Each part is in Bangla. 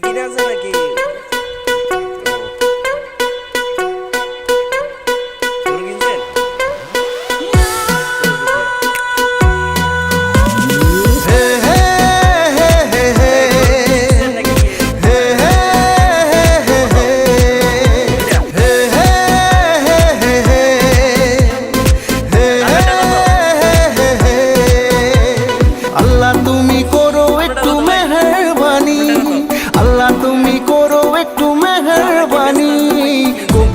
Kinasa na kiyo.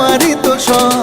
তোমারই তো সব।